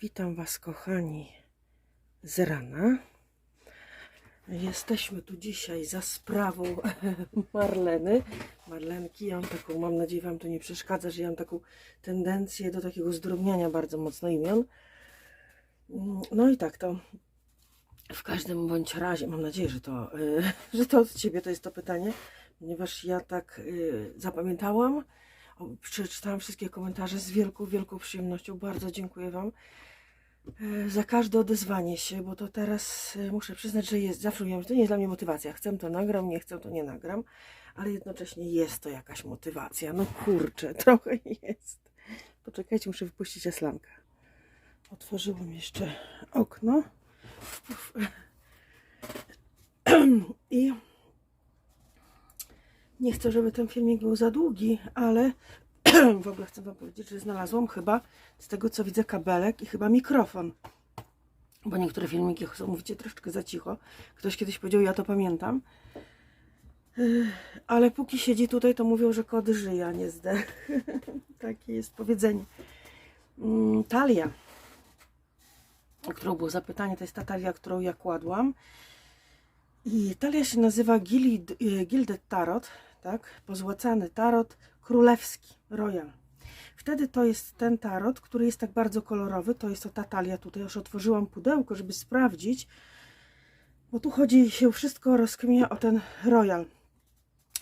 Witam Was, kochani, z rana. Jesteśmy tu dzisiaj za sprawą Marleny. Marlenki, ja mam taką, mam nadzieję, Wam to nie przeszkadza, że ja mam taką tendencję do takiego zdrobniania bardzo mocno imion. Mm, No i tak to. W każdym bądź razie, mam nadzieję, że to, y, że to od Ciebie to jest to pytanie, ponieważ ja tak y, zapamiętałam, przeczytałam wszystkie komentarze z wielką, wielką przyjemnością. Bardzo dziękuję Wam e, za każde odezwanie się, bo to teraz e, muszę przyznać, że jest, zawsze mówiłam, że to nie jest dla mnie motywacja. Chcę to nagram, nie chcę to nie nagram, ale jednocześnie jest to jakaś motywacja. No kurczę, trochę jest. Poczekajcie, muszę wypuścić aslankę. Otworzyłam jeszcze okno. I nie chcę, żeby ten filmik był za długi, ale w ogóle chcę Wam powiedzieć, że znalazłam chyba z tego co widzę kabelek i chyba mikrofon. Bo niektóre filmiki są, mówicie, troszeczkę za cicho. Ktoś kiedyś powiedział, ja to pamiętam. Yy, Ale póki siedzi tutaj, to mówią, że kod żyje, a nie zdech. Takie jest powiedzenie. Mm, Talia, o którą było zapytanie, to jest ta talia, którą ja kładłam. I talia się nazywa Gilded, e, Gilded Tarot, tak? Pozłacany tarot królewski, royal. Wtedy to jest ten tarot, który jest tak bardzo kolorowy, to jest to ta talia tutaj. Już otworzyłam pudełko, żeby sprawdzić, bo tu chodzi się wszystko rozkmia o ten royal.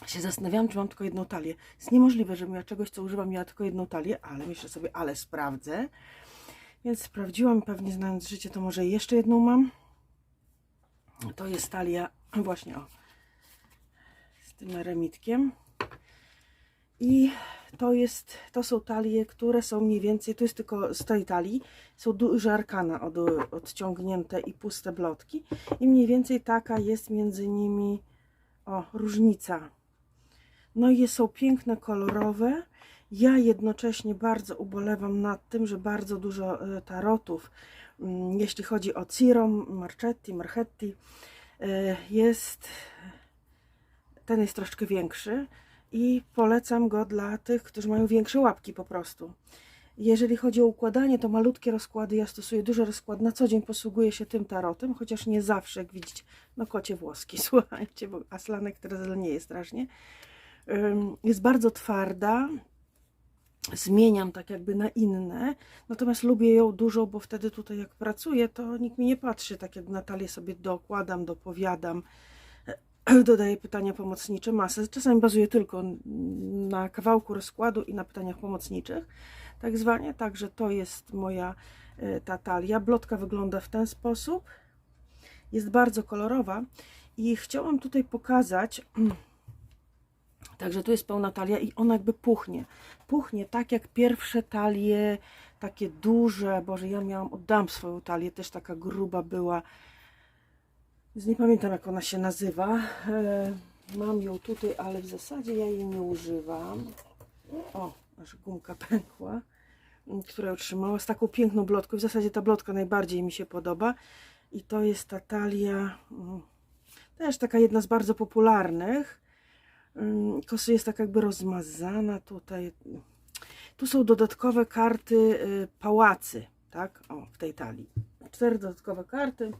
Się zastanawiałam, czy mam tylko jedną talię. Jest niemożliwe, żebym ja czegoś, co używam, miała tylko jedną talię, ale myślę sobie, ale sprawdzę. Więc sprawdziłam, pewnie znając życie, to może jeszcze jedną mam. To jest talia właśnie o, z tym eremitkiem. I to jest, to są talie, które są mniej więcej, to jest tylko z tej talii, są duże arkana od, odciągnięte i puste blotki. I mniej więcej taka jest między nimi o, różnica. No i są piękne, kolorowe. Ja jednocześnie bardzo ubolewam nad tym, że bardzo dużo e, tarotów, jeśli chodzi o Ciro, Marchetti, Marchetti, e, jest, ten jest troszkę większy i polecam go dla tych, którzy mają większe łapki po prostu. Jeżeli chodzi o układanie, to malutkie rozkłady, ja stosuję duży rozkład, na co dzień posługuję się tym tarotem, chociaż nie zawsze, jak widzicie, no kocie włoski, słuchajcie, bo aslanek teraz nie jest strasznie. Jest bardzo twarda, zmieniam tak jakby na inne, natomiast lubię ją dużo, bo wtedy tutaj jak pracuję, to nikt mi nie patrzy, tak jak Natalię sobie dokładam, dopowiadam, dodaję pytania pomocnicze, masę. Czasami bazuję tylko na kawałku rozkładu i na pytaniach pomocniczych, tak zwanie, także to jest moja e, ta talia. Blotka wygląda w ten sposób, jest bardzo kolorowa i chciałam tutaj pokazać, Także tu jest pełna talia i ona jakby puchnie. Puchnie tak jak pierwsze talie, takie duże. Boże, ja miałam, oddam swoją talię, też taka gruba była. Więc nie pamiętam jak ona się nazywa. E, mam ją tutaj, ale w zasadzie ja jej nie używam. O, aż gumka pękła, która otrzymała z taką piękną blotką. W zasadzie ta blotka najbardziej mi się podoba. I to jest ta talia, mm, też taka jedna z bardzo popularnych. Ym, Kosa jest tak jakby rozmazana tutaj. Tu są dodatkowe karty y, pałacy, tak? O, w tej talii. Cztery dodatkowe karty.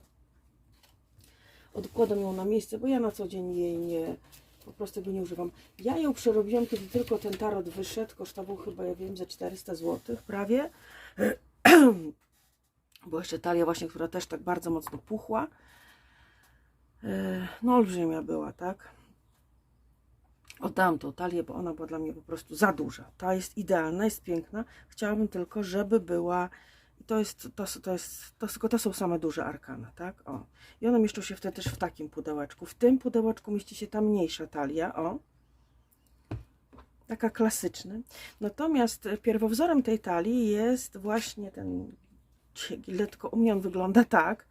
Odkładam ją na miejsce, bo ja na co dzień jej nie, po prostu go nie używam. Ja ją przerobiłam, kiedy tylko ten tarot wyszedł. Kosztował chyba, ja wiem, za 400 zł prawie. Bo jeszcze talia właśnie, która też tak bardzo mocno puchła. Y, No olbrzymia była, tak? Oddałam tą talię, bo ona była dla mnie po prostu za duża. Ta jest idealna, jest piękna. Chciałabym tylko, żeby była. To jest, to, to jest, to, tylko to są same duże arkana, tak? O. I one mieszczą się wtedy też w takim pudełeczku. W tym pudełeczku mieści się ta mniejsza talia, o. Taka klasyczna. Natomiast pierwowzorem tej talii jest właśnie ten giletko. U mnie on wygląda tak.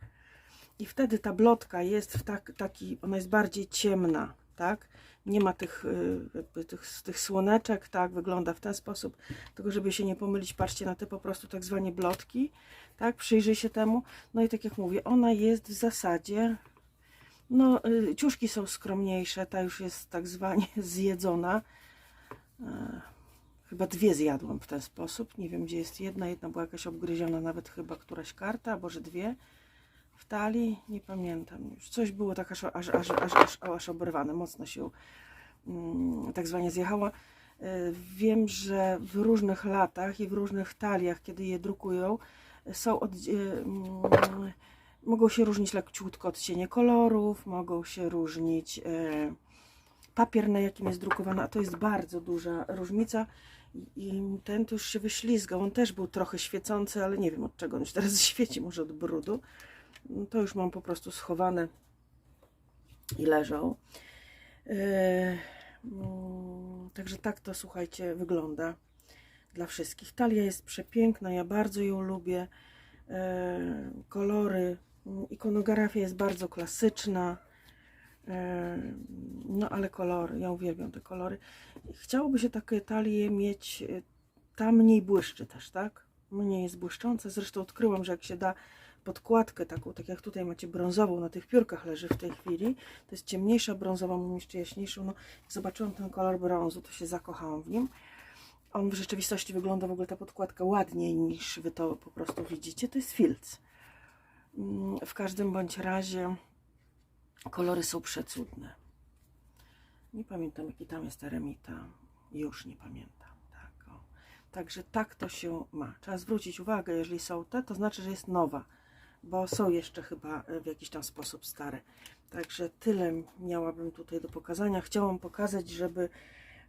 I wtedy ta blotka jest w tak, taki, ona jest bardziej ciemna, tak? Nie ma tych, y, jakby tych, tych słoneczek, tak? Wygląda w ten sposób. Tylko żeby się nie pomylić, patrzcie na te po prostu tak zwane blotki, tak? Przyjrzyj się temu. No i tak jak mówię, ona jest w zasadzie, no y, ciuszki są skromniejsze, ta już jest tak zwanie zjedzona. E, Chyba dwie zjadłam w ten sposób. Nie wiem, gdzie jest jedna. Jedna była jakaś obgryziona, nawet chyba któraś karta, albo że dwie w talii. Nie pamiętam już. Coś było tak aż, aż, aż, aż, aż, aż oberwane. Mocno się mm, tak zwanie zjechała. Y, Wiem, że w różnych latach i w różnych taliach, kiedy je drukują, są od, y, mm, mogą się różnić leciutko odcienie kolorów, mogą się różnić y, papier, na jakim jest drukowana, a to jest bardzo duża różnica. I- ten tu już się wyślizgał. On też był trochę świecący, ale nie wiem od czego on się teraz świeci, może od brudu. To już mam po prostu schowane i leżą. Yy, mm, Także tak to słuchajcie wygląda dla wszystkich. Talia jest przepiękna, ja bardzo ją lubię. Yy, Kolory, mm, ikonografia jest bardzo klasyczna. Yy, No ale kolory, ja uwielbiam te kolory. Chciałoby się takie talie mieć, ta mniej błyszczy też, tak? Mniej jest błyszcząca. Zresztą odkryłam, że jak się da podkładkę taką, tak jak tutaj macie brązową, na tych piórkach leży w tej chwili, to jest ciemniejsza brązowa, mam jeszcze jaśniejszą. No, zobaczyłam ten kolor brązu, to się zakochałam w nim. On w rzeczywistości wygląda w ogóle ta podkładka ładniej niż wy to po prostu widzicie. To jest filc. Mm, W każdym bądź razie kolory są przecudne. Nie pamiętam jaki tam jest eremita. Już nie pamiętam. Tak. Także tak to się ma. Trzeba zwrócić uwagę, jeżeli są te, to znaczy, że jest nowa, bo są jeszcze chyba e, w jakiś tam sposób stare. Także tyle miałabym tutaj do pokazania. Chciałam pokazać, żeby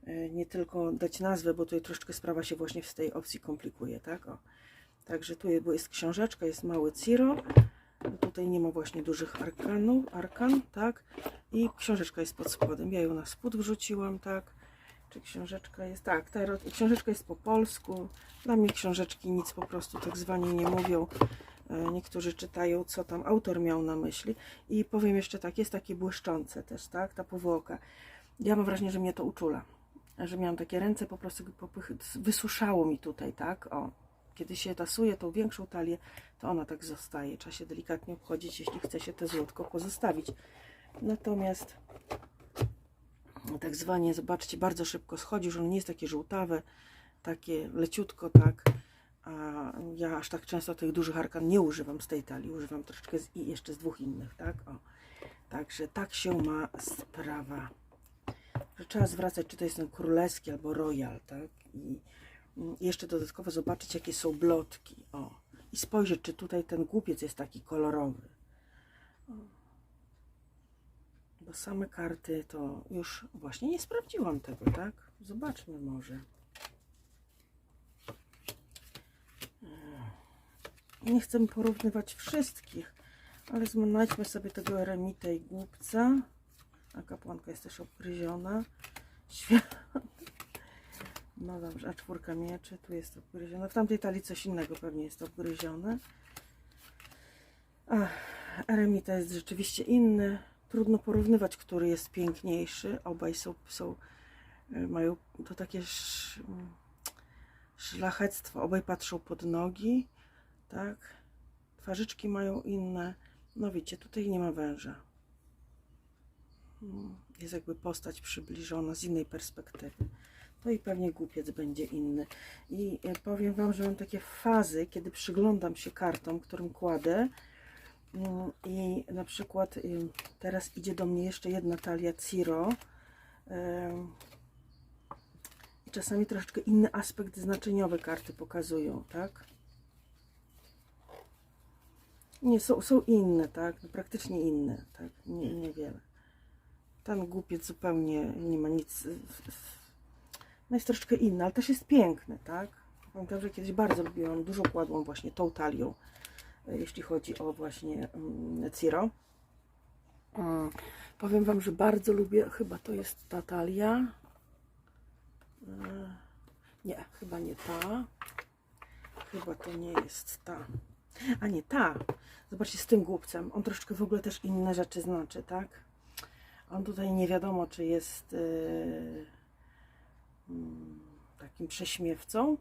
e, nie tylko dać nazwę, bo tutaj troszeczkę sprawa się właśnie w tej opcji komplikuje, tak? O. Także tu jest, książeczka, jest mały Ciro. Tutaj nie ma właśnie dużych arkanów, arkan, tak? I książeczka jest pod spodem. Ja ją na spód wrzuciłam, tak? Czy książeczka jest? Tak, ta książeczka jest po polsku. Dla mnie książeczki nic po prostu tak zwani nie mówią. E, Niektórzy czytają, co tam autor miał na myśli. I powiem jeszcze tak, jest takie błyszczące też, tak? Ta powłoka. Ja mam wrażenie, że mnie to uczula. Że miałam takie ręce, po prostu popych... wysuszało mi tutaj, tak? O. Kiedy się tasuje tą większą talię, to ona tak zostaje. Trzeba się delikatnie obchodzić, jeśli chce się te złotko pozostawić. Natomiast tak zwanie, zobaczcie, bardzo szybko schodzi, że on nie jest takie żółtawe, takie leciutko, tak. A ja aż tak często tych dużych arkan nie używam z tej talii, używam troszeczkę z, i jeszcze z dwóch innych, tak. O. Także tak się ma sprawa. Że trzeba zwracać, czy to jest ten królewski albo royal, tak. I mm, jeszcze dodatkowo zobaczyć, jakie są blotki. O. I spojrzeć, czy tutaj ten głupiec jest taki kolorowy. Bo same karty to już właśnie nie sprawdziłam tego, tak? Zobaczmy może. Nie chcę porównywać wszystkich, ale znajdźmy sobie tego eremita i głupca. A kapłanka jest też obgryziona. No dobrze, a czwórka mieczy tu jest obgryziona. W tamtej talii coś innego pewnie jest obgryzione. Ach, Eremita jest rzeczywiście inny. Trudno porównywać, który jest piękniejszy. Obaj są, są y, mają to takie sz, mm, szlachectwo. Obaj patrzą pod nogi, tak? Twarzyczki mają inne. No widzicie, tutaj nie ma węża. Mm, Jest jakby postać przybliżona z innej perspektywy. No i pewnie głupiec będzie inny. I y, powiem Wam, że mam takie fazy, kiedy przyglądam się kartom, którym kładę. Mm, I na przykład y, teraz idzie do mnie jeszcze jedna talia Ciro. I czasami troszeczkę inny aspekt znaczeniowy karty pokazują, tak? Nie, są, są inne, tak? Praktycznie inne, tak? Nie, niewiele. Ten głupiec zupełnie nie ma nic. No jest troszeczkę inny, ale też jest piękny, tak? Pamiętam, że kiedyś bardzo lubiłam, dużo kładłam właśnie tą talią e, jeśli chodzi o właśnie mm, Ciro. Mm, Powiem Wam, że bardzo lubię, chyba to jest ta talia. E, Nie, chyba nie ta. Chyba to nie jest ta. A nie ta. Zobaczcie, z tym głupcem. On troszeczkę w ogóle też inne rzeczy znaczy, tak? On tutaj nie wiadomo, czy jest yy, takim prześmiewcą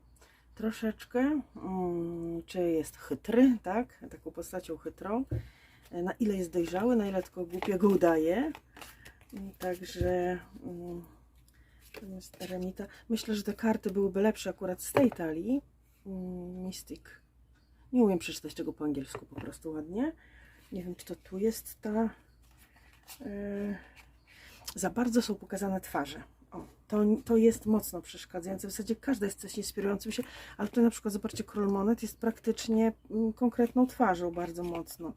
troszeczkę, mm, czy jest chytry, tak? Taką postacią chytrą. E, Na ile jest dojrzały, na ile tylko głupiego udaje. Mm, Także mm, To jest Eremita. Myślę, że te karty byłyby lepsze akurat z tej talii. Mystic. Nie umiem przeczytać tego po angielsku po prostu ładnie. Nie wiem, czy to tu jest ta... e, Za bardzo są pokazane twarze. O, to, to jest mocno przeszkadzające. W zasadzie każda jest coś inspirującym się, ale tutaj na przykład zobaczcie, król monet jest praktycznie mm, konkretną twarzą bardzo mocno.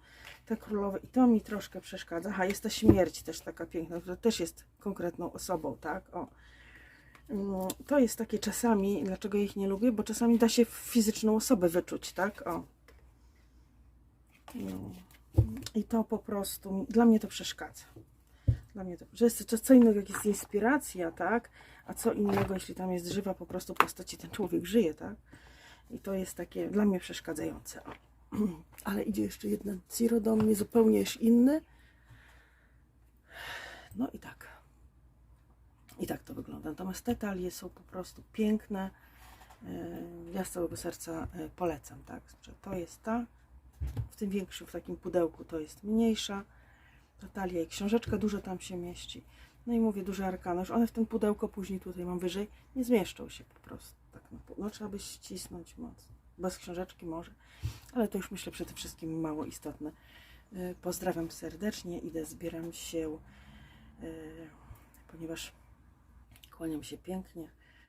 Te królowe, i to mi troszkę przeszkadza. Aha, jest ta śmierć też taka piękna, która też jest konkretną osobą, tak? O. Mm, To jest takie czasami, dlaczego ich nie lubię, bo czasami da się fizyczną osobę wyczuć, tak? O. No. I to po prostu, dla mnie to przeszkadza. Dla mnie to, że jest co, co innego, jak jest inspiracja, tak? A co innego, jeśli tam jest żywa po prostu postać i ten człowiek żyje, tak? I to jest takie dla mnie przeszkadzające. Ale idzie jeszcze jeden Ciro do mnie, zupełnie już inny. No i tak. I tak to wygląda. Natomiast te talie są po prostu piękne. Yy, Ja z całego serca yy, polecam, tak? To jest ta, w tym większym, w takim pudełku to jest mniejsza. Ta talia i książeczka dużo tam się mieści. No i mówię, duże arkana. Już one w tym pudełko później tutaj mam wyżej, nie zmieszczą się po prostu. Tak, no, no trzeba by ścisnąć mocno. Bez książeczki może, ale to już myślę przede wszystkim mało istotne. Yy, Pozdrawiam serdecznie, idę, zbieram się, ponieważ kłaniam się pięknie.